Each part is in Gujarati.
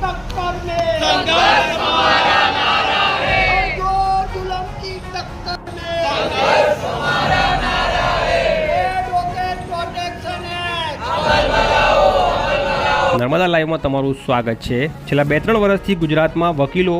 टक्कर में संघर्ष हमारा नारा है जो जुल्म की टक्कर में संघर्ष हमारा नारा है एडवोकेट प्रोटेक्शन एक्ट નર્મદા લાઈવમાં તમારું સ્વાગત છે છેલ્લા બે ત્રણ વર્ષથી ગુજરાતમાં વકીલો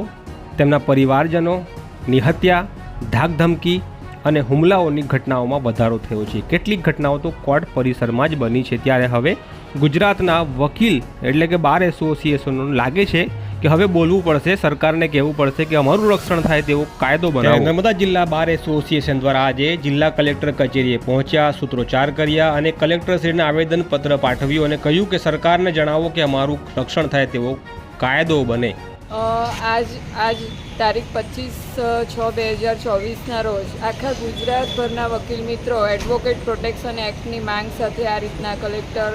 તેમના પરિવારજનોની હત્યા ધાકધમકી અને હુમલાઓની ઘટનાઓમાં વધારો થયો છે કેટલીક ઘટનાઓ તો કોર્ટ પરિસરમાં જ બની છે ત્યારે હવે ગુજરાતના વકીલ એટલે કે બાર એસોસિએશનો લાગે છે કે હવે બોલવું પડશે સરકારને કહેવું પડશે કે અમારું રક્ષણ થાય તેવો કાયદો બનાવો. નર્મદા જિલ્લા બાર એસોસિએશન દ્વારા આજે જિલ્લા કલેક્ટર કચેરીએ પહોંચ્યા સૂત્રોચ્ચાર કર્યા અને કલેક્ટરશ્રીને આવેદનપત્ર પાઠવ્યું અને કહ્યું કે સરકારને જણાવો કે અમારું રક્ષણ થાય તેવો કાયદો બને. આજ આજ તારીખ પચીસ છ બે હજાર ચોવીસના રોજ આખા ગુજરાતભરના વકીલ મિત્રો એડવોકેટ પ્રોટેક્શન એક્ટની માંગ સાથે આ રીતના કલેક્ટર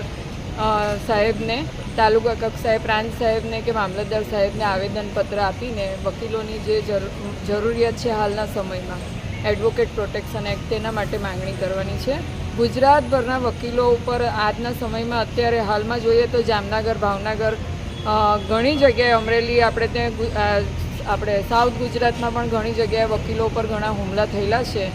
સાહેબને, તાલુકા કક્ષાએ, પ્રાંત સાહેબને કે મામલતદાર સાહેબને આવેદનપત્ર આપીને વકીલોની જે જરૂરિયાત છે હાલના સમયમાં, એડવોકેટ પ્રોટેક્શન એક્ટ તેના માટે માંગણી કરવાની છે. ગુજરાતભરના વકીલો ઉપર આજના સમયમાં અત્યારે હાલમાં જોઈએ તો જામનગર, ભાવનગર ઘણી જગ્યાએ અમરેલી, આપણે ત્યાં આપણે સાઉથ ગુજરાતમાં પણ ઘણી જગ્યાએ વકીલો ઉપર ઘણા હુમલા થયેલા છે.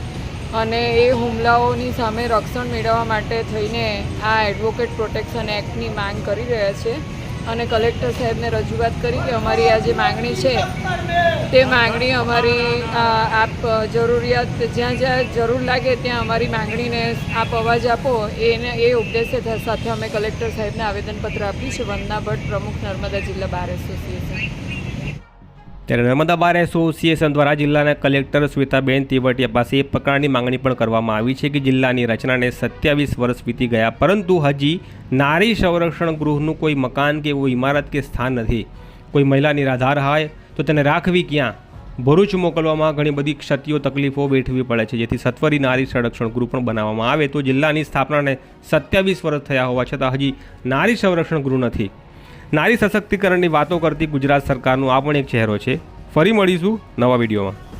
અને એ હુમલાઓની સામે રક્ષણ મેળવવા માટે થઈને આ એડવોકેટ પ્રોટેક્શન એક્ટની માંગ કરી રહ્યા છે. અને કલેક્ટર સાહેબને રજૂઆત કરી કે અમારી આ જે માંગણી છે, તે માંગણી અમારી આપ જરૂરિયાત, જ્યાં જ્યાં જરૂર લાગે ત્યાં અમારી માંગણીને આપ અવાજ આપો. એને, એ ઉદ્દેશ્ય સાથે અમે કલેક્ટર સાહેબને આવેદનપત્ર આપ્યું છે. વંદના ભટ્ટ પ્રમુખ નર્મદા જિલ્લા બાર એસોસિએશન. ત્યારે નર્મદા બાર એસોસિએશન દ્વારા જિલ્લાના કલેક્ટર શ્વેતાબેન તેવટિયા પાસે એ પ્રકારની માંગણી પણ કરવામાં આવી છે કે જિલ્લાની રચનાને સત્યાવીસ વર્ષ વીતી ગયા, પરંતુ હજી નારી સંરક્ષણ ગૃહનું કોઈ મકાન કે એવું ઇમારત કે સ્થાન નથી. કોઈ મહિલા નિરાધાર હોય તો તેને રાખવી ક્યાં? ભરૂચ મોકલવામાં ઘણી બધી ક્ષતિઓ, તકલીફો વેઠવી પડે છે. જેથી સત્વરી નારી સંરક્ષણ ગૃહ પણ બનાવવામાં આવે તો જિલ્લાની સ્થાપનાને સત્યાવીસ વર્ષ થયા હોવા છતાં હજી નારી સંરક્ષણ ગૃહ નથી. નારી સશક્તિકરણની વાતો કરતી ગુજરાત સરકારનું આ પણ એક ચહેરો છે. ફરી મળીશું નવા વિડીયોમાં.